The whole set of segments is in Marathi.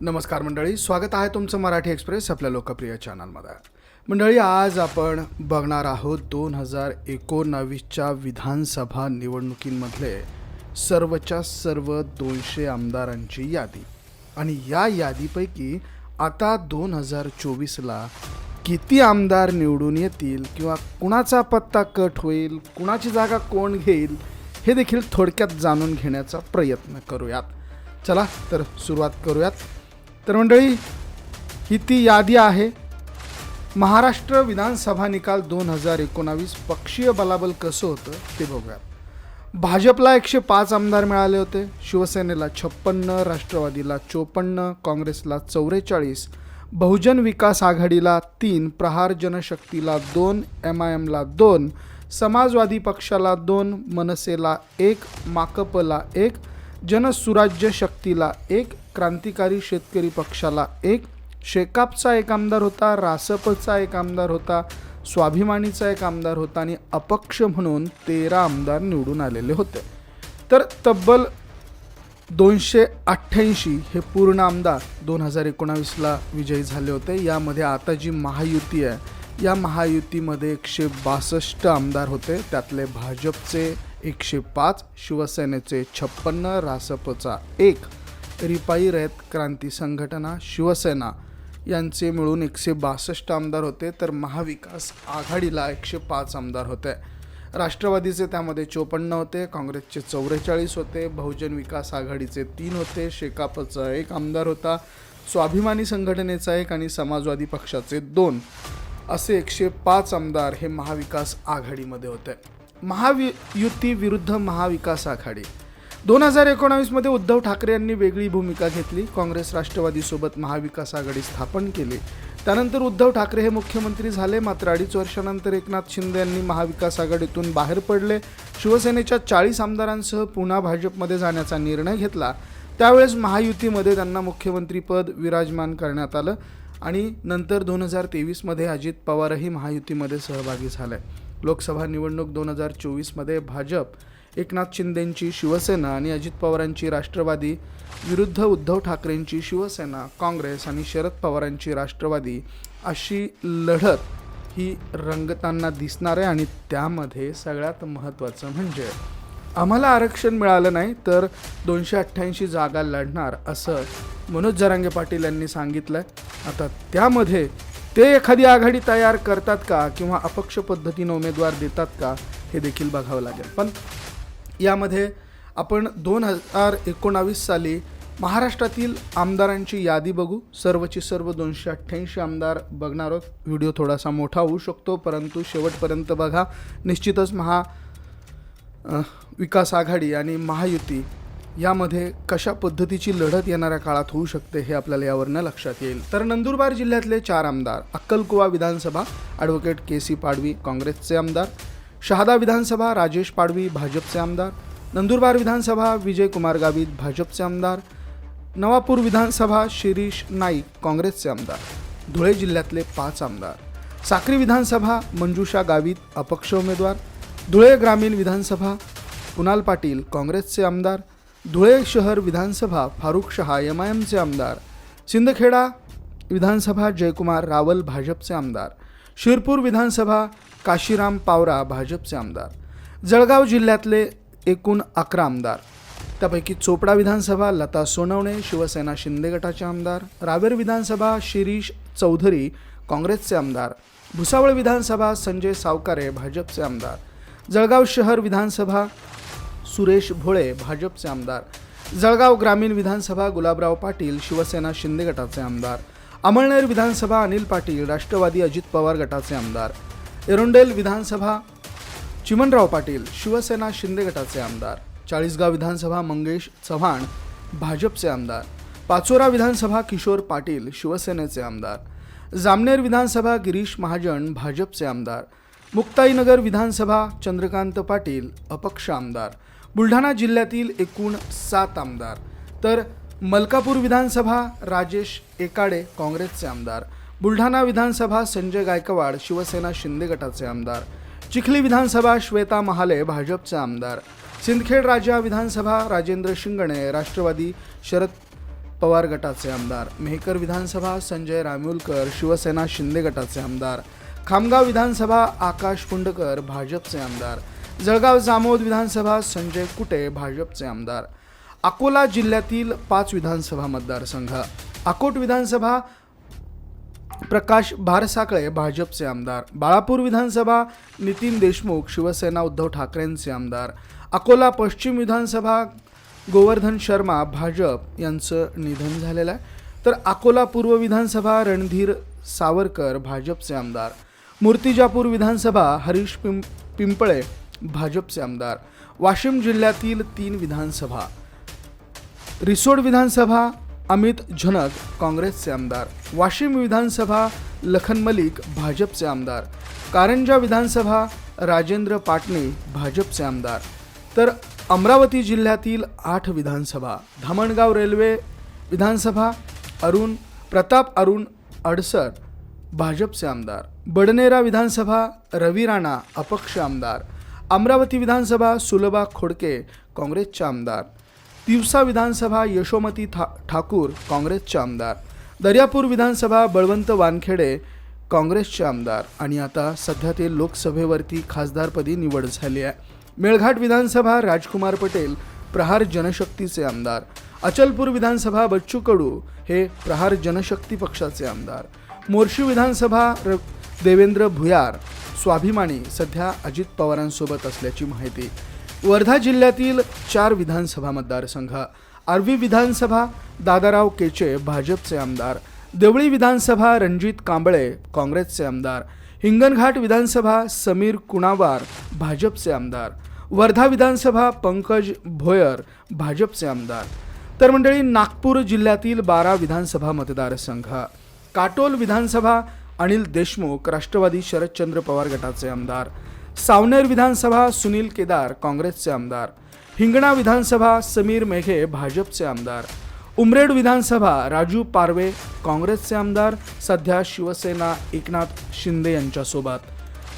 नमस्कार मंडळी स्वागत आहे तुमचं मराठी एक्सप्रेस आपल्या लोकप्रिय चॅनलमध्ये. मंडळी आज आपण बघणार आहोत दोन हजार एकोणावीसच्या विधानसभा निवडणुकींमधले सर्वच्या सर्व दोनशे आमदारांची यादी. आणि या यादीपैकी आता दोन हजार चोवीसला किती आमदार निवडून येतील किंवा कुणाचा पत्ता कट होईल कुणाची जागा कोण घेईल हे देखील थोडक्यात जाणून घेण्याचा प्रयत्न करूयात. चला तर सुरुवात करूयात. तर मंडळी ही ती यादी आहे. महाराष्ट्र विधानसभा निकाल दोन हजार एकोणावीस पक्षीय बलाबल कसं होतं ते बघूया भाजपला एकशे पाच आमदार मिळाले होते. शिवसेनेला छप्पन्न राष्ट्रवादीला चोपन्न काँग्रेसला चौवेचाळीस बहुजन विकास आघाडीला तीन प्रहार जनशक्तीला दोन एम आय एमला दोन समाजवादी पक्षाला दोन मनसेला एक माकपला एक जनसुराज्य शक्तीला एक क्रांतिकारी शेतकरी पक्षाला एक शेकापचा एक आमदार होता रासपचा एक आमदार होता स्वाभिमानीचा एक आमदार होता आणि अपक्ष म्हणून तेरा आमदार निवडून आलेले होते. तर तब्बल दोनशे अठ्ठ्याऐंशी हे पूर्ण आमदार दोन हजार एकोणावीसला विजयी झाले होते. यामध्ये आता जी महायुती आहे या महायुतीमध्ये एकशे बासष्ट आमदार होते. त्यातले भाजपचे एकशे पाच शिवसेनेचे छप्पन्न रासपचा एक रिपाई रयत क्रांती संघटना शिवसेना यांचे मिळून एकशे बासष्ट आमदार होते तर महाविकास आघाडीला एकशे पाच आमदार होते. राष्ट्रवादीचे त्यामध्ये चोपन्न होते काँग्रेसचे चौवेचाळीस होते बहुजन विकास आघाडीचे तीन होते शेकापचा एक आमदार होता स्वाभिमानी संघटनेचा एक आणि समाजवादी पक्षाचे दोन. असे एकशे पाच आमदार हे महाविकास आघाडीमध्ये होते. महायुती विरुद्ध महाविकास आघाडी. दोन हजार एकोणावीसमध्ये उद्धव ठाकरे यांनी वेगळी भूमिका घेतली. काँग्रेस राष्ट्रवादीसोबत महाविकास आघाडी स्थापन केली. त्यानंतर उद्धव ठाकरे हे मुख्यमंत्री झाले. मात्र अडीच वर्षानंतर एकनाथ शिंदे यांनी महाविकास आघाडीतून बाहेर पडले. शिवसेनेच्या चाळीस आमदारांसह पुन्हा भाजपमध्ये जाण्याचा निर्णय घेतला. त्यावेळेस महायुतीमध्ये त्यांना मुख्यमंत्रीपद विराजमान करण्यात आलं आणि नंतर दोन हजार तेवीसमध्ये अजित पवारही महायुतीमध्ये सहभागी झाले. लोकसभा निवडणूक दोन हजार चोवीसमध्ये भाजप एकनाथ शिंदेंची शिवसेना आणि अजित पवारांची राष्ट्रवादी विरुद्ध उद्धव ठाकरेंची शिवसेना काँग्रेस आणि शरद पवारांची राष्ट्रवादी अशी लढत ही रंगताना दिसणार आहे आणि त्यामध्ये सगळ्यात महत्त्वाचं म्हणजे आम्हाला आरक्षण मिळालं नाही तर दोनशे अठ्ठ्याऐंशी जागा लढणार असं मनोज जरांगे पाटील यांनी सांगितलं आहे आता त्यामध्ये ते एखादी आघाडी तयार करतात का किंवा अपक्ष पद्धतीनं उमेदवार देतात का हे देखील बघावं लागेल. पण यामध्ये आपण दोन हजार एकोणावीस साली महाराष्ट्रातील आमदारांची यादी बघू. सर्वची सर्व दोनशे अठ्ठ्याऐंशी आमदार बघणार आहोत. व्हिडिओ थोडासा मोठा होऊ शकतो परंतु शेवटपर्यंत बघा. निश्चितच महा विकास आघाडी आणि महायुती यामध्ये कशा पद्धतीची लढत येणाऱ्या काळात होऊ शकते हे आपल्याला यावरनं लक्षात येईल. तर नंदुरबार जिल्ह्यातले चार आमदार अक्कलकुवा विधानसभा ॲडव्होकेट के सी पाडवी काँग्रेसचे आमदार शहादा विधानसभा राजेश पाडवी भाजपचे आमदार नंदुरबार विधानसभा विजयकुमार गावित भाजपचे आमदार नवापूर विधानसभा शिरीष नाईक काँग्रेसचे आमदार धुळे जिल्ह्यातले पाच आमदार साक्री विधानसभा मंजुषा गावित अपक्ष उमेदवार धुळे ग्रामीण विधानसभा कुणाल पाटील काँग्रेसचे आमदार धुळे शहर विधानसभा फारुख शहा एम आय एमचे आमदार. सिंदखेडा विधानसभा जयकुमार रावल भाजपचे आमदार. शिरपूर विधानसभा काशीराम पावरा भाजपचे आमदार. जळगाव जिल्ह्यातले एकूण अकरा आमदार. त्यापैकी चोपडा विधानसभा लता सोनवणे शिवसेना शिंदे गटाचे आमदार. रावेर विधानसभा शिरीष चौधरी काँग्रेसचे आमदार. भुसावळ विधानसभा संजय सावकारे भाजपचे आमदार. जळगाव शहर विधानसभा सुरेश भोळे भाजपचे आमदार. जळगाव ग्रामीण विधानसभा गुलाबराव पाटील शिवसेना शिंदे गटाचे आमदार. अमळनेर विधानसभा अनिल पाटील राष्ट्रवादी अजित पवार गटाचे आमदार. एरोंडेल विधानसभा चिमनराव पाटील शिवसेना शिंदे गटाचे आमदार. चाळीसगाव विधानसभा मंगेश चव्हाण भाजपचे आमदार. पाचोरा विधानसभा किशोर पाटील शिवसेनेचे आमदार. जामनेर विधानसभा गिरीश महाजन भाजपचे आमदार. मुक्ताईनगर विधानसभा चंद्रकांत पाटील अपक्ष आमदार. बुलढाणा जिल्ह्यातील एकूण सात आमदार. तर मलकापूर विधानसभा राजेश एकाडे काँग्रेसचे आमदार. बुलढाणा विधानसभा संजय गायकवाड शिवसेना शिंदे गटाचे आमदार. चिखली विधानसभा श्वेता महाले भाजपचे आमदार. सिंदखेड राजा विधानसभा राजेंद्र शिंगणे राष्ट्रवादी शरद पवार गटाचे आमदार. मेहकर विधानसभा संजय रामुलकर शिवसेना शिंदे गटाचे आमदार. खामगाव विधानसभा आकाश पुंडकर भाजपचे आमदार. जळगाव जामोद विधानसभा संजय कुटे भाजपचे आमदार. अकोला जिल्ह्यातील पाच विधानसभा मतदारसंघ. अकोट विधानसभा प्रकाश भारसाकळे भाजपचे आमदार. बाळापूर विधानसभा नितीन देशमुख शिवसेना उद्धव ठाकरेंचे आमदार. अकोला पश्चिम विधानसभा गोवर्धन शर्मा भाजप यांचं निधन झालेलं आहे. तर अकोला पूर्व विधानसभा रणधीर सावरकर भाजपचे आमदार. मूर्तिजापूर विधानसभा हरीश पिं पिंपळे भाजपचे आमदार. वाशिम जिल्ह्यातील तीन विधानसभा. रिसोड विधानसभा अमित झनक काँग्रेसचे आमदार. वाशिम विधानसभा लखन मलिक भाजपचे आमदार. कारंजा विधानसभा राजेंद्र पाटणे भाजपचे आमदार. तर अमरावती जिल्ह्यातील आठ विधानसभा. धामणगाव रेल्वे विधानसभा अरुण प्रताप अरुण अडसर भाजपचे आमदार. बडनेरा विधानसभा रवी राणा अपक्ष आमदार. अमरावती विधानसभा सुलभा खोडके काँग्रेसचे आमदार. तिवसा विधानसभा यशोमती था ठाकूर काँग्रेसचे आमदार. दर्यापूर विधानसभा बळवंत वानखेडे काँग्रेसचे आमदार. आणि आता सध्या ते लोकसभेवरती खासदारपदी निवड झाली आहे. मेळघाट विधानसभा राजकुमार पटेल प्रहार जनशक्तीचे आमदार. अचलपूर विधानसभा बच्चू कडू हे प्रहार जनशक्ती पक्षाचे आमदार. मोर्शी विधानसभा र देवेंद्र भुयार स्वाभिमानी सध्या अजित पवारांसोबत असल्याची माहिती. वर्धा जिल्ह्यातील चार विधानसभा मतदारसंघ आर्वी विधानसभा दादाराव केचे भाजपचे आमदार देवळी विधानसभा रणजित कांबळे काँग्रेसचे आमदार हिंगणघाट विधानसभा समीर कुणावार भाजपचे आमदार वर्धा विधानसभा पंकज भोयर भाजपचे आमदार. तर मंडळी नागपूर जिल्ह्यातील बारा विधानसभा मतदारसंघ काटोल विधानसभा अनिल देशमुख राष्ट्रवादी शरदचंद्र पवार गटाचे आमदार. सावनेर विधानसभा सुनील केदार काँग्रेसचे आमदार. हिंगणा विधानसभा समीर मेघे भाजपचे आमदार. उमरेड विधानसभा राजू पारवे काँग्रेसचे आमदार. सध्या शिवसेना एकनाथ शिंदे यांच्यासोबत.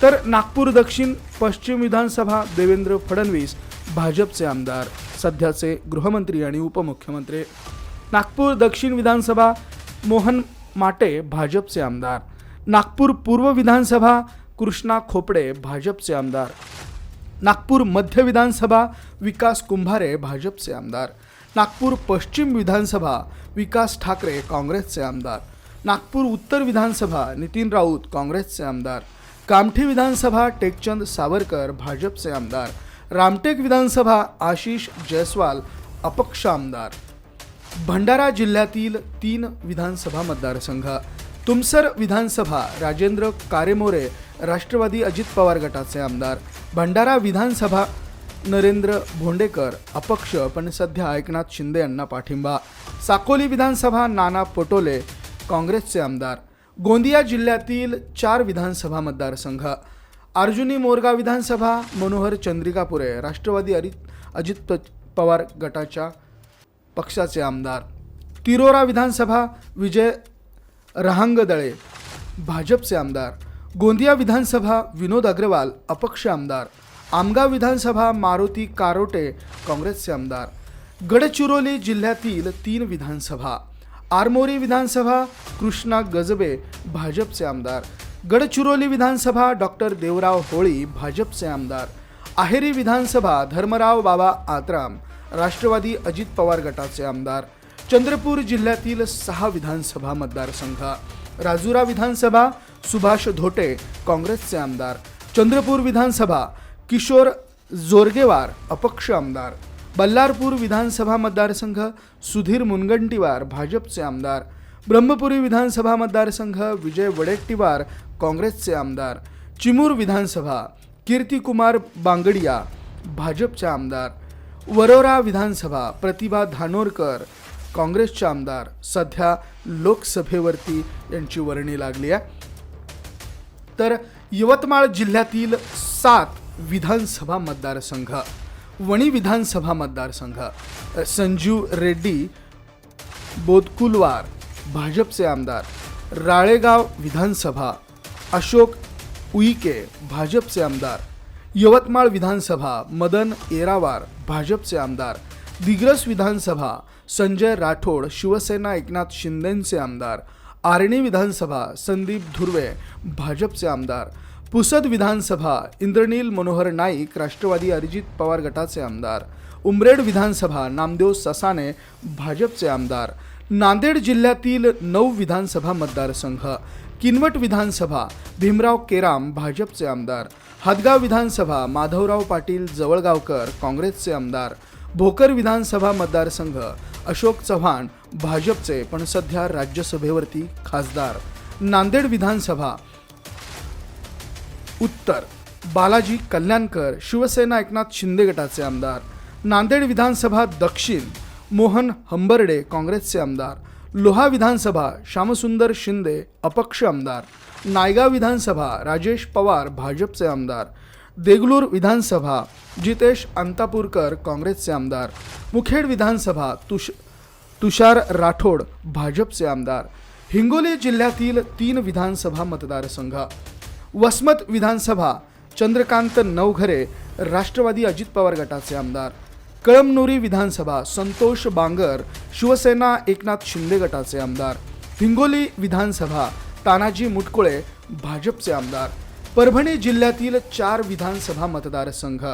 तर नागपूर दक्षिण पश्चिम विधानसभा देवेंद्र फडणवीस भाजपचे आमदार. सध्याचे गृहमंत्री आणि उपमुख्यमंत्री. नागपूर दक्षिण विधानसभा मोहन माटे भाजपचे आमदार. नागपूर पूर्व विधानसभा कृष्णा खोपडे भाजपचे आमदार. नागपूर मध्य विधानसभा विकास कुंभारे भाजपचे आमदार. नागपूर पश्चिम विधानसभा विकास ठाकरे काँग्रेसचे आमदार. नागपूर उत्तर विधानसभा नितीन राऊत काँग्रेसचे आमदार. कामठी विधानसभा टेकचंद सावरकर भाजपचे आमदार. रामटेक विधानसभा आशिष जयस्वाल अपक्ष आमदार. भंडारा जिल्ह्यातील तीन विधानसभा मतदारसंघ. तुमसर विधानसभा राजेंद्र कारेमोरे राष्ट्रवादी अजित पवार गटाचे आमदार भंडारा विधानसभा नरेंद्र भोंडेकर अपक्ष पण सध्या एकनाथ शिंदे यांना पाठिंबा. साकोली विधानसभा नाना पटोले काँग्रेसचे आमदार. गोंदिया जिल्ह्यातील चार विधानसभा मतदारसंघ. अर्जुनी मोरगाव विधानसभा मनोहर चंद्रिकापुरे राष्ट्रवादी अरि अजित प- पवार गटाच्या पक्षाचे आमदार. तिरोरा विधानसभा विजय रहांगदळे भाजपचे आमदार. गोंदिया विधानसभा विनोद अग्रवाल अपक्ष आमदार. आमगाव विधानसभा मारुती कारोटे काँग्रेसचे आमदार. गडचिरोली जिल्ह्यातील तीन विधानसभा. आरमोरी विधानसभा कृष्णा गजबे भाजपचे आमदार. गडचिरोली विधानसभा डॉक्टर देवराव होळी भाजपचे आमदार. आहेरी विधानसभा धर्मराव बाबा आत्राम. राष्ट्रवादी अजित पवार गटाचे आमदार. चंद्रपूर जिल्ह्यातील सहा विधानसभा मतदारसंघ. राजुरा विधानसभा सुभाष धोटे काँग्रेसचे आमदार. चंद्रपूर विधानसभा किशोर जोरगेवार अपक्ष आमदार. बल्लारपूर विधानसभा मतदारसंघ सुधीर मुनगंटीवार भाजपचे आमदार. ब्रह्मपुरी विधानसभा मतदारसंघ विजय वडेट्टीवार काँग्रेसचे आमदार. चिमूर विधानसभा कीर्तिकुमार बांगडिया भाजपचे आमदार. वरोरा विधानसभा प्रतिभा धानोरकर काँग्रेसचे आमदार सध्या लोकसभेवरती यांची वर्णी लागली आहे. तर यवतमाळ जिल्ह्यातील सात विधानसभा मतदारसंघ वणी विधानसभा मतदारसंघ संजीव रेड्डी बोदकुलवार भाजपचे आमदार राळेगाव विधानसभा अशोक उईके भाजपचे आमदार यवतमाळ विधानसभा मदन येरावार भाजपचे आमदार दिग्रस विधानसभा संजय राठोड शिवसेना एकनाथ शिंदेंचे आमदार आर्णी विधानसभा संदीप धुर्वे भाजपचे आमदार पुसद विधानसभा इंद्रनील मनोहर नाईक राष्ट्रवादी अरिजित पवार गटाचे आमदार उमरेड विधानसभा नामदेव ससाने भाजपचे आमदार नांदेड जिल्ह्यातील नऊ विधानसभा मतदारसंघ किनवट विधानसभा भीमराव केराम भाजपचे आमदार हदगाव विधानसभा माधवराव पाटील जवळगावकर काँग्रेसचे आमदार भोकर विधानसभा मतदारसंघ. अशोक चव्हाण भाजपचे पण सध्या राज्यसभेवरती खासदार. नांदेड विधानसभा. उत्तर. बालाजी कल्याणकर शिवसेना एकनाथ शिंदे गटाचे आमदार. नांदेड विधानसभा दक्षिण. मोहन हंबर्डे काँग्रेसचे आमदार. लोहा विधानसभा श्यामसुंदर शिंदे अपक्ष आमदार. नायगाव विधानसभा राजेश पवार भाजपचे आमदार. देगलूर विधानसभा जितेश अंतापूरकर काँग्रेसचे आमदार मुखेड विधानसभा तुष तुषार राठोड भाजपचे आमदार हिंगोली जिल्ह्यातील तीन विधानसभा मतदारसंघ वसमत विधानसभा चंद्रकांत नवघरे राष्ट्रवादी अजित पवार गटाचे आमदार कळमनुरी विधानसभा संतोष बांगर शिवसेना एकनाथ शिंदे गटाचे आमदार हिंगोली विधानसभा तानाजी मुटकुळे भाजपचे आमदार परभणी जिल्ह्यातील चार विधानसभा मतदारसंघ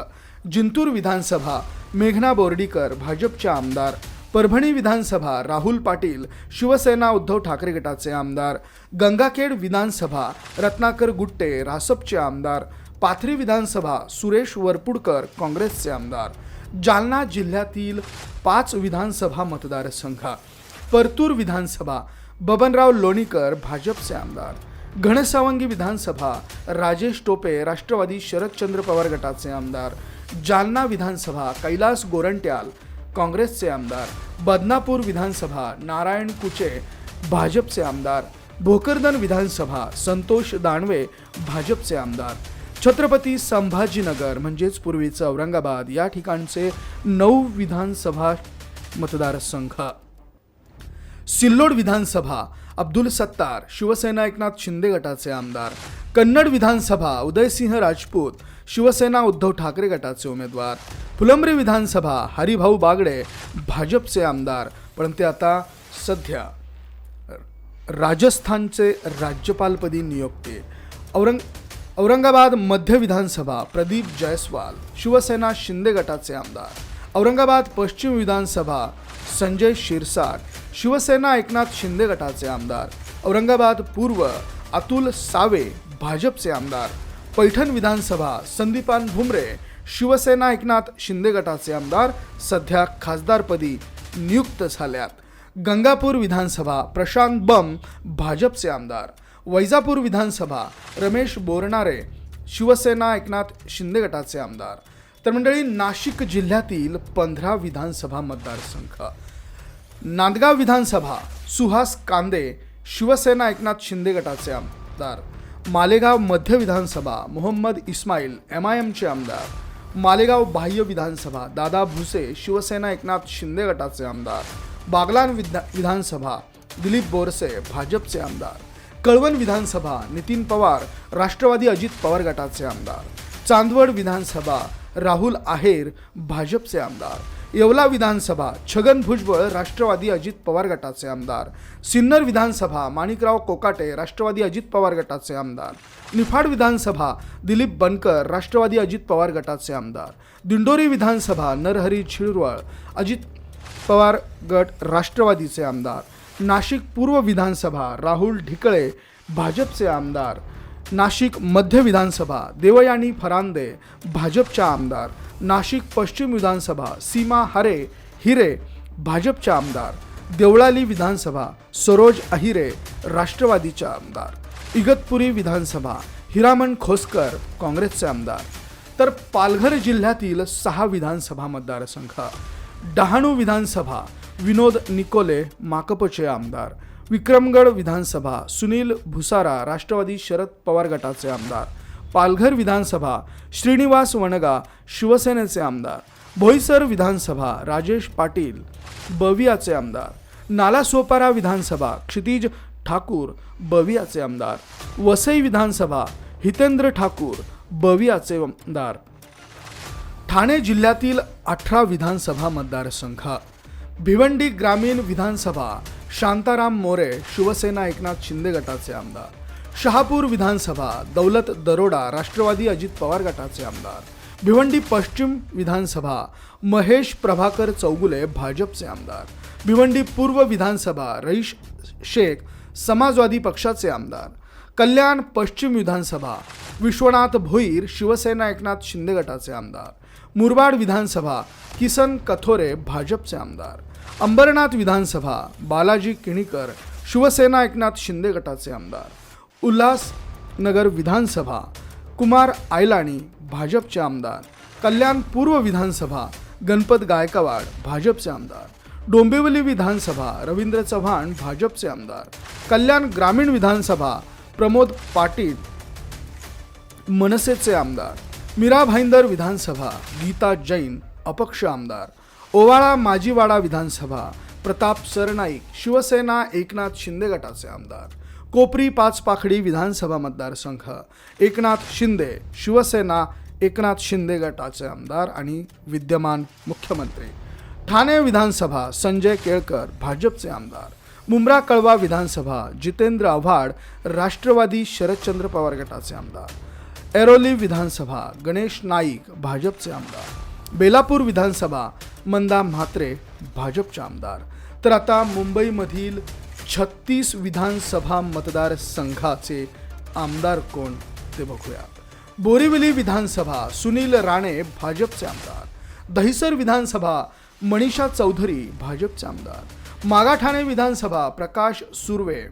जिंतूर विधानसभा मेघना बोर्डीकर भाजपचे आमदार परभणी विधानसभा राहुल पाटील शिवसेना उद्धव ठाकरे गटाचे आमदार गंगाखेड विधानसभा रत्नाकर गुट्टे रासपचे आमदार पाथरी विधानसभा सुरेश वरपुडकर काँग्रेसचे आमदार. जालना जिल्ह्यातील पाच विधानसभा मतदारसंघ परतूर विधानसभा बबनराव लोणीकर भाजपचे आमदार. घनसावंगी विधानसभा राजेश टोपे राष्ट्रवादी शरदचंद्र पवार गटाचे आमदार जालना विधानसभा कैलास गोरंट्याल काँग्रेसचे आमदार बदनापूर विधानसभा नारायण कुचे भाजपचे आमदार भोकरदन विधानसभा संतोष दानवे भाजपचे आमदार. छत्रपती संभाजीनगर म्हणजेच पूर्वीचं औरंगाबाद या ठिकाणचे नऊ विधानसभा मतदारसंघ. सिल्लोड विधानसभा अब्दुल सत्तार शिवसेना एकनाथ शिंदे गटाचे आमदार कन्नड विधानसभा उदयसिंह राजपूत शिवसेना उद्धव ठाकरे गटाचे उमेदवार फुलंब्री विधानसभा हरिभाऊ बागडे भाजपचे आमदार. पण ते आता सध्या राजस्थानचे राज्यपालपदी नियुक्ती. औरंग औरंगाबाद मध्य विधानसभा प्रदीप जयस्वाल शिवसेना शिंदे गटाचे आमदार. औरंगाबाद पश्चिम विधानसभा संजय शिरसाट शिवसेना एकनाथ शिंदे गटाचे आमदार औरंगाबाद पूर्व अतुल सावे भाजपचे आमदार पैठण विधानसभा संदीपान भुमरे शिवसेना एकनाथ शिंदे गटाचे आमदार सध्या खासदारपदी नियुक्त झाल्यात. गंगापूर विधानसभा प्रशांत बम भाजपचे आमदार वैजापूर विधानसभा रमेश बोरणारे शिवसेना एकनाथ शिंदे गटाचे आमदार तर मंडळी नाशिक जिल्ह्यातील पंधरा विधानसभा मतदारसंघ. नांदगाव विधानसभा सुहास कांदे शिवसेना एकनाथ शिंदे गटाचे आमदार. मालेगाव मध्य विधानसभा मोहम्मद इस्माईल एम आय एमचे आमदार. मालेगाव बाह्य विधानसभा दादा भुसे शिवसेना एकनाथ शिंदे गटाचे आमदार. बागलान विधा विधानसभा दिलीप बोरसे भाजपचे आमदार. कळवण विधानसभा नितीन पवार राष्ट्रवादी अजित पवार गटाचे आमदार. चांदवड विधानसभा राहुल आहेर भाजपचे आमदार. येवला विधानसभा छगन भुजबळ राष्ट्रवादी अजित पवार गटाचे आमदार. सिन्नर विधानसभा माणिकराव कोकाटे राष्ट्रवादी अजित पवार गटाचे आमदार. निफाड विधानसभा दिलीप बनकर राष्ट्रवादी अजित पवार गटाचे आमदार. दिंडोरी विधानसभा नरहरी छिळवळ अजित पवार गट राष्ट्रवादीचे आमदार. नाशिक पूर्व विधानसभा राहुल ढिकळे भाजपचे आमदार. नाशिक मध्य विधानसभा देवयानी फरांदे भाजपच्या आमदार. नाशिक पश्चिम विधानसभा सीमा हरे हिरे भाजपच्या आमदार. देवळाली विधानसभा सरोज अहिरे राष्ट्रवादीच्या आमदार. इगतपुरी विधानसभा हिरामण खोसकर काँग्रेसचे आमदार. तर पालघर जिल्ह्यातील सहा विधानसभा मतदारसंघ. डहाणू विधानसभा विनोद निकोले माकपचे आमदार. विक्रमगड विधानसभा सुनील भुसारा राष्ट्रवादी शरद पवार गटाचे आमदार पालघर विधानसभा श्रीनिवास वणगा शिवसेनेचे आमदार भोईसर विधानसभा राजेश पाटील बवियाचे आमदार नालासोपारा विधानसभा क्षितिज ठाकूर बवियाचे आमदार वसई विधानसभा हितेंद्र ठाकूर बवियाचे आमदार. ठाणे जिल्ह्यातील अठरा विधानसभा मतदारसंघ भिवंडी ग्रामीण विधानसभा शांताराम मोरे शिवसेना एकनाथ शिंदे गटाचे आमदार. शहापूर विधानसभा दौलत दरोडा राष्ट्रवादी अजित पवार गटाचे आमदार. भिवंडी पश्चिम विधानसभा महेश प्रभाकर चौगुले भाजपचे आमदार. भिवंडी पूर्व विधानसभा रईश शेख समाजवादी पक्षाचे आमदार. कल्याण पश्चिम विधानसभा विश्वनाथ भोईर शिवसेना एकनाथ शिंदे गटाचे आमदार. मुरबाड विधानसभा किसन कथोरे भाजपचे आमदार. अंबरनाथ विधानसभा बालाजी किणीकर शिवसेना एकनाथ शिंदे गटाचे आमदार उल्हासनगर विधानसभा कुमार आयलाणी भाजपचे आमदार कल्याण पूर्व विधानसभा गणपत गायकवाड भाजपचे आमदार डोंबिवली विधानसभा रवींद्र चव्हाण भाजपचे आमदार कल्याण ग्रामीण विधानसभा प्रमोद पाटील मनसेचे आमदार मीरा भाईंदर विधानसभा गीता जैन अपक्ष आमदार ओवाळा माजीवाडा विधानसभा. प्रताप सरनाईक शिवसेना एकनाथ शिंदे गटाचे आमदार. कोपरी पाच पाखडी विधानसभा मतदारसंघ. एकनाथ शिंदे शिवसेना एकनाथ शिंदे गटाचे आमदार आणि विद्यमान मुख्यमंत्री. ठाणे विधानसभा संजय केळकर भाजपचे आमदार. मुंब्रा कळवा विधानसभा जितेंद्र आव्हाड राष्ट्रवादी शरदचंद्र पवार गटाचे आमदार. ऐरोली विधानसभा गणेश नाईक भाजपचे आमदार. बेलापूर विधानसभा मंदा म्हात्रे भाजपचे आमदार. तर आता मुंबईमधील छत्तीस विधानसभा मतदारसंघाचे आमदार कोण ते बघूया बोरिवली विधानसभा सुनील राणे भाजपचे आमदार. दहिसर विधानसभा मनीषा चौधरी भाजपचे आमदार. मागाठाणे विधानसभा प्रकाश सुर्वे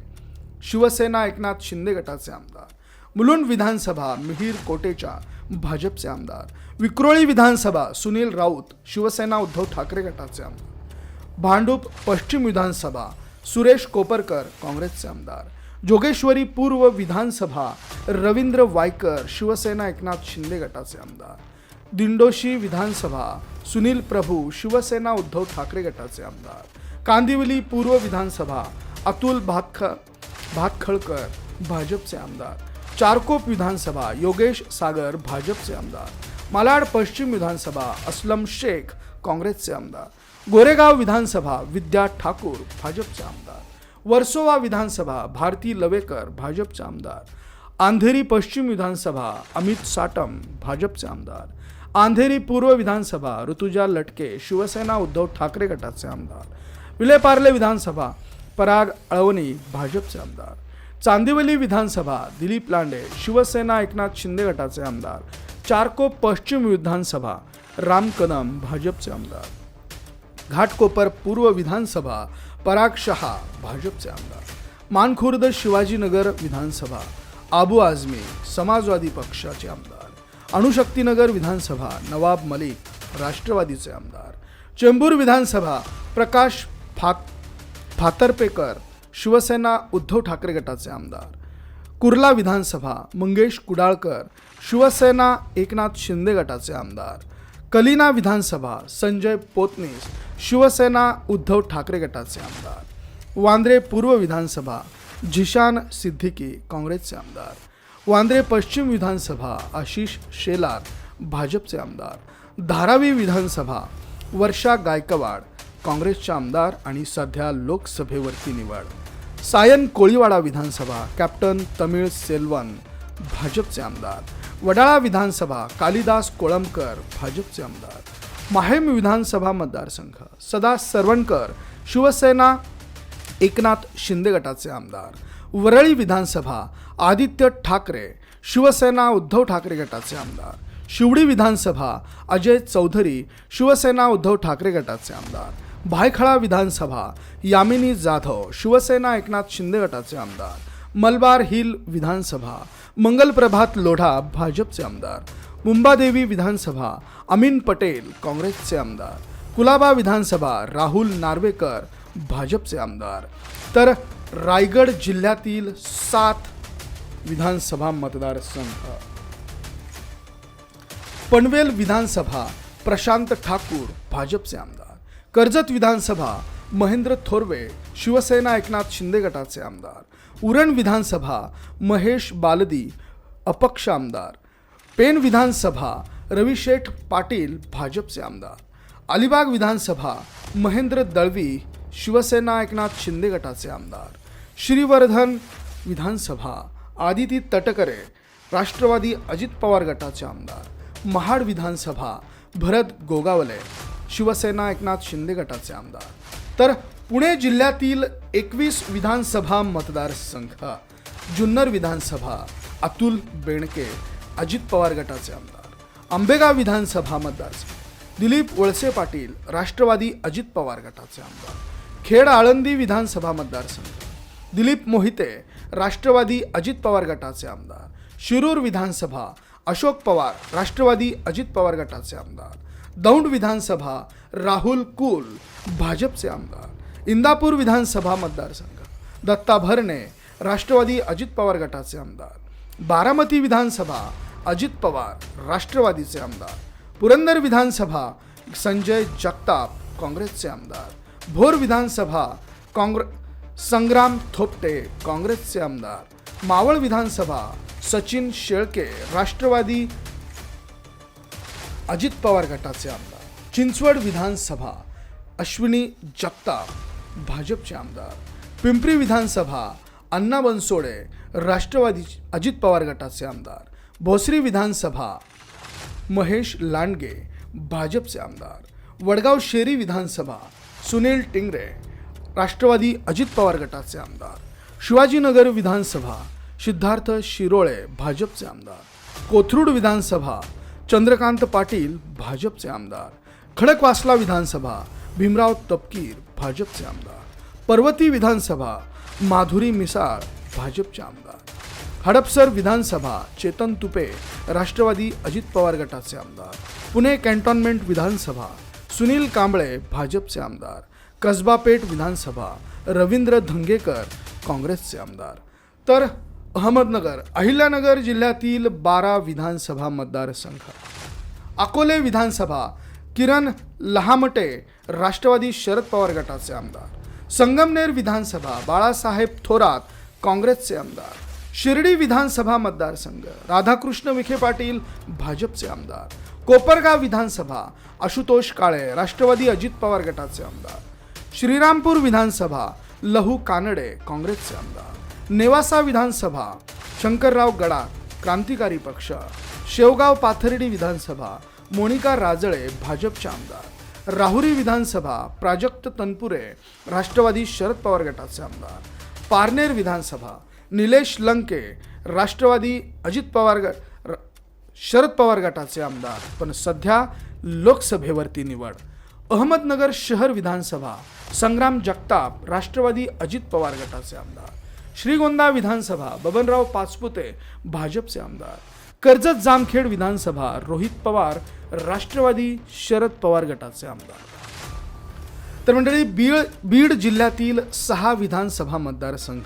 शिवसेना एकनाथ शिंदे गटाचे आमदार. मुलुंड विधानसभा मिहीर कोटेचा भाजपचे आमदार विक्रोळी विधानसभा सुनील राऊत शिवसेना उद्धव ठाकरे गटाचे आमदार भांडूप पश्चिम विधानसभा सुरेश कोपरकर काँग्रेसचे आमदार जोगेश्वरी पूर्व विधानसभा रवींद्र वायकर शिवसेना एकनाथ शिंदे गटाचे आमदार दिंडोशी विधानसभा सुनील प्रभू शिवसेना उद्धव ठाकरे गटाचे आमदार कांदिवली पूर्व विधानसभा अतुल भातख भातखळकर भाजपचे आमदार चारकोप विधानसभा योगेश सागर भाजपचे आमदार. मालाड पश्चिम विधानसभा अस्लम शेख काँग्रेसचे आमदार. गोरेगाव विधानसभा विद्या ठाकूर भाजपचे आमदार. वर्सोवा विधानसभा भारती लवेकर भाजपचे आमदार. अंधेरी पश्चिम विधानसभा अमित साटम भाजपचे आमदार. अंधेरी पूर्व विधानसभा ऋतुजा लटके शिवसेना उद्धव ठाकरे गटाचे आमदार. विलेपार्ले विधानसभा पराग अळवणी भाजपचे आमदार. चांदिवली विधानसभा दिलीप लांडे शिवसेना एकनाथ शिंदे गटाचे आमदार चारकोप पश्चिम विधानसभा राम कदम भाजपचे आमदार. घाटकोपर पूर्व विधानसभा पराग शहा भाजपचे आमदार. मानखुर्द शिवाजीनगर विधानसभा आबू आझमी समाजवादी पक्षाचे आमदार. अणुशक्तीनगर विधानसभा नवाब मलिक राष्ट्रवादीचे आमदार. चेंबूर विधानसभा प्रकाश फा फातर्पेकर शिवसेना उद्धव ठाकरे गटाचे आमदार. कुर्ला विधानसभा मंगेश कुडाळकर शिवसेना एकनाथ शिंदे गटाचे आमदार. कलिना विधानसभा संजय पोतनीस शिवसेना उद्धव ठाकरे गटाचे आमदार. वांद्रे पूर्व विधानसभा झिशान सिद्दीकी काँग्रेसचे आमदार. वांद्रे पश्चिम विधानसभा आशिष शेलार भाजपचे आमदार. धारावी विधानसभा वर्षा गायकवाड काँग्रेसचे आमदार आणि सध्या लोकसभेवरती निवड. सायन कोळीवाडा विधानसभा कॅप्टन तमिळ सेल्वन भाजपचे आमदार. वडाळा विधानसभा कालिदास कोळंबकर भाजपचे आमदार. माहेम विधानसभा मतदारसंघ सदा सरवणकर शिवसेना एकनाथ शिंदे गटाचे आमदार. वरळी विधानसभा आदित्य ठाकरे शिवसेना उद्धव ठाकरे गटाचे आमदार. शिवडी विधानसभा अजय चौधरी शिवसेना उद्धव ठाकरे गटाचे आमदार. भायखळा विधानसभा यामिनी जाधव शिवसेना एकनाथ शिंदे गटाचे आमदार मलबार हिल विधानसभा मंगलप्रभात लोढा भाजपचे आमदार मुंबादेवी विधानसभा अमीन पटेल काँग्रेसचे आमदार कुलाबा विधानसभा राहुल नार्वेकर भाजपचे आमदार. तर रायगड जिल्ह्यातील सात विधानसभा मतदारसंघ. पनवेल विधानसभा प्रशांत ठाकूर भाजपचे आमदार. कर्जत विधानसभा महेंद्र थोरवे शिवसेना एकनाथ शिंदे गटाचे आमदार. उरण विधानसभा महेश बालदी अपक्ष आमदार. पेन विधानसभा रविशेठ पाटील भाजपचे आमदार. अलिबाग विधानसभा महेंद्र दळवी शिवसेना एकनाथ शिंदे गटाचे आमदार. श्रीवर्धन विधानसभा आदिती तटकरे राष्ट्रवादी अजित पवार गटाचे आमदार. महाड विधानसभा भरत गोगावले. शिवसेना एकनाथ शिंदे गटाचे आमदार. तर पुणे जिल्ह्यातील एकवीस विधानसभा मतदारसंघ जुन्नर विधानसभा अतुल बेणके अजित पवार गटाचे आमदार आंबेगाव विधानसभा मतदारसंघ दिलीप वळसे पाटील राष्ट्रवादी अजित पवार गटाचे आमदार खेड आळंदी विधानसभा मतदारसंघ दिलीप मोहिते राष्ट्रवादी अजित पवार गटाचे आमदार शिरूर विधानसभा अशोक पवार राष्ट्रवादी अजित पवार गटाचे आमदार दौंड विधानसभा राहुल कुल भाजपचे आमदार इंदापूर विधानसभा मतदारसंघ दत्ता भरणे राष्ट्रवादी अजित पवार गटाचे आमदार बारामती विधानसभा अजित पवार राष्ट्रवादीचे आमदार पुरंदर विधानसभा संजय जगताप काँग्रेसचे आमदार भोर विधानसभा काँग्रे संग्राम थोपटे काँग्रेसचे आमदार मावळ विधानसभा सचिन शेळके राष्ट्रवादी अजित पवार गटाचे आमदार. चिंचवड विधानसभा अश्विनी जगताप भाजपचे आमदार. पिंपरी विधानसभा अण्णा बनसोडे राष्ट्रवादी अजित पवार गटाचे आमदार. भोसरी विधानसभा महेश लांडगे भाजपचे आमदार. वडगाव शेरी विधानसभा सुनील टिंगरे राष्ट्रवादी अजित पवार गटाचे आमदार. शिवाजीनगर विधानसभा सिद्धार्थ शिरोळे भाजपचे आमदार. कोथरूड विधानसभा चंद्रकांत पाटील भाजपचे आमदार. खडकवासला विधानसभा भीमराव तपकीर भाजपचे आमदार. पर्वती विधानसभा माधुरी मिसाळ भाजपचे आमदार. हडपसर विधानसभा चेतन तुपे राष्ट्रवादी अजित पवार गटाचे आमदार. पुणे कॅन्टॉन्मेंट विधानसभा सुनील कांबळे भाजपचे आमदार. कसबा पेठ विधानसभा रवींद्र धंगेकर काँग्रेसचे आमदार. तर अहमदनगर अहिल्यानगर जिल्ह्यातील बारा विधानसभा मतदारसंघ. अकोले विधानसभा किरण लहामटे राष्ट्रवादी शरद पवार गटाचे आमदार. संगमनेर विधानसभा बाळासाहेब थोरात काँग्रेसचे आमदार. शिर्डी विधानसभा मतदारसंघ राधाकृष्ण विखे पाटील भाजपचे आमदार. कोपरगाव विधानसभा आशुतोष काळे राष्ट्रवादी अजित पवार गटाचे आमदार. श्रीरामपूर विधानसभा लहू कानडे काँग्रेसचे आमदार. नेवासा विधानसभा शंकरराव गडाख क्रांतिकारी पक्ष शेवगाव पाथर्डी विधानसभा मोनिका राजळे भाजपचे आमदार राहुरी विधानसभा प्राजक्त तनपुरे राष्ट्रवादी शरद पवार गटाचे आमदार पारनेर विधानसभा निलेश लंके राष्ट्रवादी अजित पवार ग र- शरद पवार गटाचे आमदार पण सध्या लोकसभेवरती निवड. अहमदनगर शहर विधानसभा संग्राम जगताप राष्ट्रवादी अजित पवार गटाचे आमदार श्रीगोंदा विधानसभा बबनराव पाचपुते भाजपचे आमदार. कर्जत जामखेड विधानसभा रोहित पवार राष्ट्रवादी शरद पवार गटाचे आमदार. तर मंडळी बीड बीड जिल्ह्यातील सहा विधानसभा मतदारसंघ.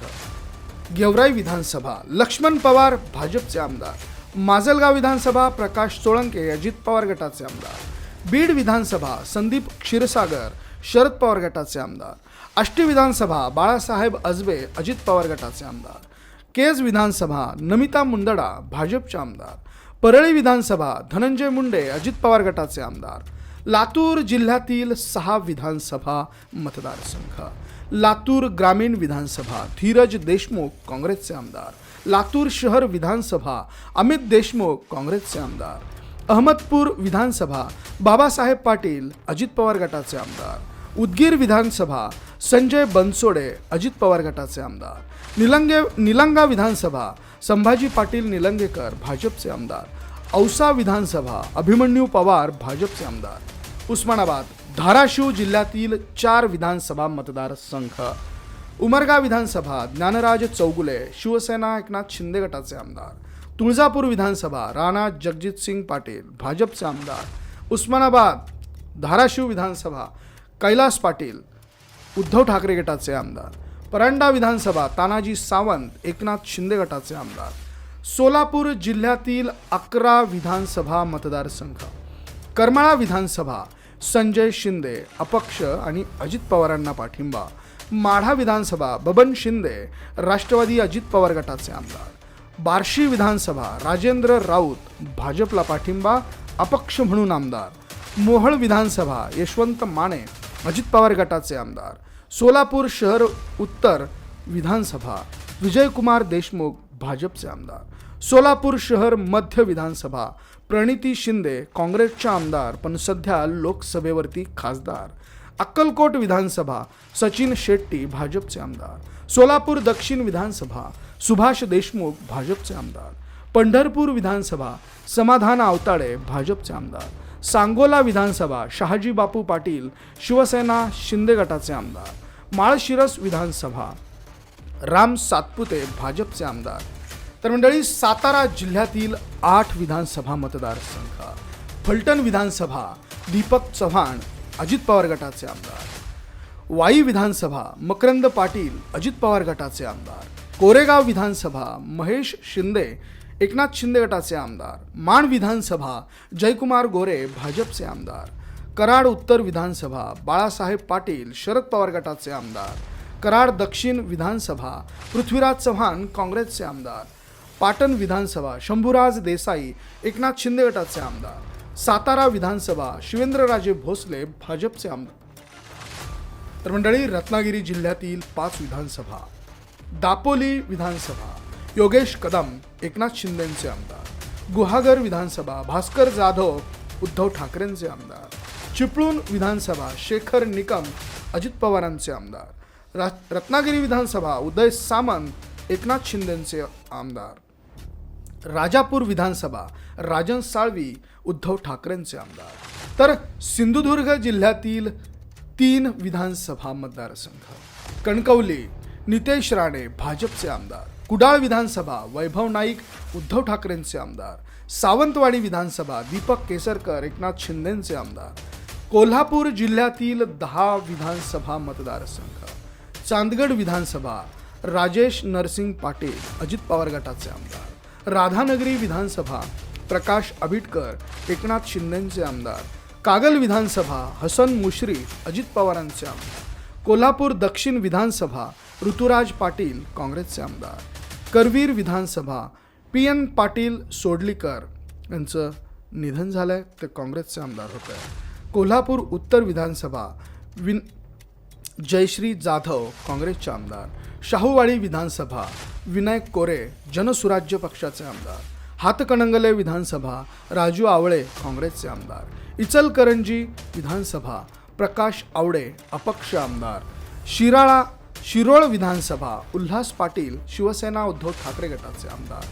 गेवराई विधानसभा लक्ष्मण पवार भाजपचे आमदार. माजलगाव विधानसभा प्रकाश सोळंके अजित पवार गटाचे आमदार. बीड विधानसभा संदीप क्षीरसागर शरद पवार गटाचे आमदार. आष्टी विधानसभा बाळासाहेब अजबे अजित पवार गटाचे आमदार. केज विधानसभा नमिता मुंदडा भाजपचे आमदार. परळी विधानसभा धनंजय मुंडे अजित पवार गटाचे आमदार. लातूर जिल्ह्यातील सहा विधानसभा मतदारसंघ. लातूर ग्रामीण विधानसभा धीरज देशमुख काँग्रेसचे आमदार. लातूर शहर विधानसभा अमित देशमुख काँग्रेसचे आमदार. अहमदपूर विधानसभा बाबासाहेब पाटील अजित पवार गटाचे आमदार. उदगीर विधानसभा संजय बनसोडे अजित पवार गटाचे आमदार. निलंगे निलंगा विधानसभा संभाजी पाटील निलंगेकर भाजपचे आमदार. औसा विधानसभा अभिमन्यू पवार भाजपचे आमदार. उस्मानाबाद धाराशिव जिल्ह्यातील चार विधानसभा मतदारसंघ. उमरगा विधानसभा ज्ञानराज चौगुले शिवसेना एकनाथ शिंदे गटाचे आमदार. तुळजापूर विधानसभा राणा जगजितसिंग पाटील भाजपचे आमदार उस्मानाबाद धाराशिव विधानसभा कैलास पाटील उद्धव ठाकरे गटाचे आमदार परांडा विधानसभा तानाजी सावंत एकनाथ शिंदे गटाचे आमदार सोलापूर जिल्ह्यातील अकरा विधानसभा मतदारसंघ करमाळा विधानसभा संजय शिंदे अपक्ष आणि अजित पवारांना पाठिंबा माढा विधानसभा बबन शिंदे राष्ट्रवादी अजित पवार गटाचे आमदार. बार्शी विधानसभा राजेंद्र राऊत भाजपला पाठिंबा अपक्ष म्हणून आमदार. मोहळ विधानसभा यशवंत माने अजित पवार गटाचे आमदार. सोलापूर शहर उत्तर विधानसभा विजयकुमार देशमुख भाजपचे आमदार. सोलापूर शहर मध्य विधानसभा प्रणिती शिंदे काँग्रेसच्या आमदार पण सध्या लोकसभेवरती खासदार. अक्कलकोट विधानसभा सचिन शेट्टी भाजपचे आमदार. सोलापूर दक्षिण विधानसभा सुभाष देशमुख भाजपचे आमदार. पंढरपूर विधानसभा समाधान आवताडे भाजपचे आमदार. सांगोला विधानसभा शहाजी बापू पाटील शिवसेना शिंदे गटाचे आमदार. माळशिरस विधानसभा राम सातपुते भाजपचे आमदार. तर मंडळी सातारा जिल्ह्यातील आठ विधानसभा मतदारसंघ. फलटण विधानसभा दीपक चव्हाण अजित पवार गटाचे आमदार. वाई विधानसभा मकरंद पाटील अजित पवार गटाचे आमदार. कोरेगाव विधानसभा महेश शिंदे एकनाथ शिंदे गटाचे आमदार. माण विधानसभा जयकुमार गोरे भाजपचे आमदार. कराड उत्तर विधानसभा बाळासाहेब पाटील शरद पवार गटाचे आमदार. कराड दक्षिण विधानसभा पृथ्वीराज चव्हाण काँग्रेसचे आमदार. पाटण विधानसभा शंभूराज देसाई एकनाथ शिंदे गटाचे आमदार. सातारा विधानसभा शिवेंद्रराजे भोसले भाजपचे आमदार. तर मंडळी रत्नागिरी जिल्ह्यातील पाच विधानसभा दापोली विधानसभा योगेश कदम एकनाथ शिंदेंचे आमदार गुहागर विधानसभा भास्कर जाधव उद्धव ठाकरेंचे आमदार चिपळूण विधानसभा शेखर निकम अजित पवारांचे आमदार रत्नागिरी विधानसभा उदय सामंत एकनाथ शिंदेंचे आमदार. राजापूर विधानसभा राजन साळवी उद्धव ठाकरेंचे आमदार. तर सिंधुदुर्ग जिल्ह्यातील तीन विधानसभा मतदारसंघ. कणकवली नितेश राणे भाजपचे आमदार. कुडाळ विधानसभा वैभव नाईक उद्धव ठाकरेंचे आमदार. सावंतवाडी विधानसभा दीपक केसरकर एकनाथ शिंदेंचे आमदार. कोल्हापूर जिल्ह्यातील दहा विधानसभा मतदारसंघ. चांदगड विधानसभा राजेश नरसिंग पाटील अजित पवार गटाचे आमदार. राधानगरी विधानसभा प्रकाश आबिटकर एकनाथ शिंदेंचे आमदार. कागल विधानसभा हसन मुश्रीफ अजित पवारांचे आमदार. कोल्हापूर दक्षिण विधानसभा ऋतुराज पाटील काँग्रेसचे आमदार. करवीर विधानसभा पी एन पाटील सोडलीकर यांचं निधन झालं आहे ते काँग्रेसचे आमदार होते. कोल्हापूर उत्तर विधानसभा विन जयश्री जाधव काँग्रेसचे आमदार. शाहूवाडी विधानसभा विनायक कोरे जनसुराज्य पक्षाचे आमदार. हातकणंगले विधानसभा राजू आवळे काँग्रेसचे आमदार इचलकरंजी विधानसभा प्रकाश आवडे अपक्ष आमदार शिराळा शिरोळ विधानसभा उल्हास पाटील शिवसेना उद्धव ठाकरे गटाचे आमदार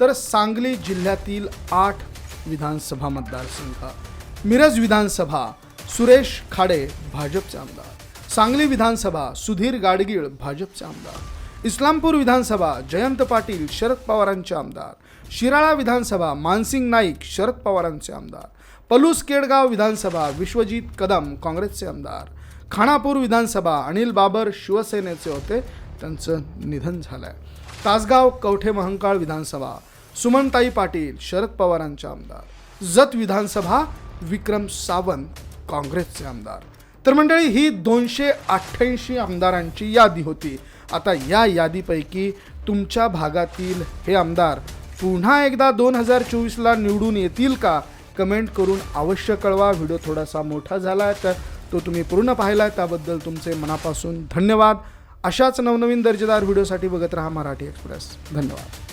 तर सांगली जिल्ह्यातील आठ विधानसभा मतदारसंघ मिरज विधानसभा सुरेश खाडे भाजपचे आमदार सांगली विधानसभा सुधीर गाडगीळ भाजपचे आमदार इस्लामपूर विधानसभा जयंत पाटील शरद पवारांचे आमदार शिराळा विधानसभा मानसिंग नाईक शरद पवारांचे आमदार. पलूस केडगाव विधानसभा विश्वजित कदम काँग्रेसचे आमदार. खानापूर विधानसभा अनिल बाबर शिवसेनेचे होते त्यांचं निधन झालं आहे तासगाव कवठे महंकाळ विधानसभा सुमनताई पाटील शरद पवारांचे आमदार. जत विधानसभा विक्रम सावंत काँग्रेसचे आमदार. तर मंडळी ही दोनशे अठ्ठ्याऐंशी आमदारांची यादी होती. आता या यादीपैकी तुमच्या भागातील हे आमदार पुन्हा एकदा दोन हजार चोवीसला निवडून येतील का? कमेंट करून अवश्य कळवा. व्हिडिओ थोडासा मोठा झाला आहे तर तो तुम्ही पूर्ण पाहिला आहे त्याबद्दल तुमचे मनापासून धन्यवाद. अशाच नवनवीन दर्जेदार व्हिडिओसाठी बघत राहा मराठी एक्सप्रेस. धन्यवाद.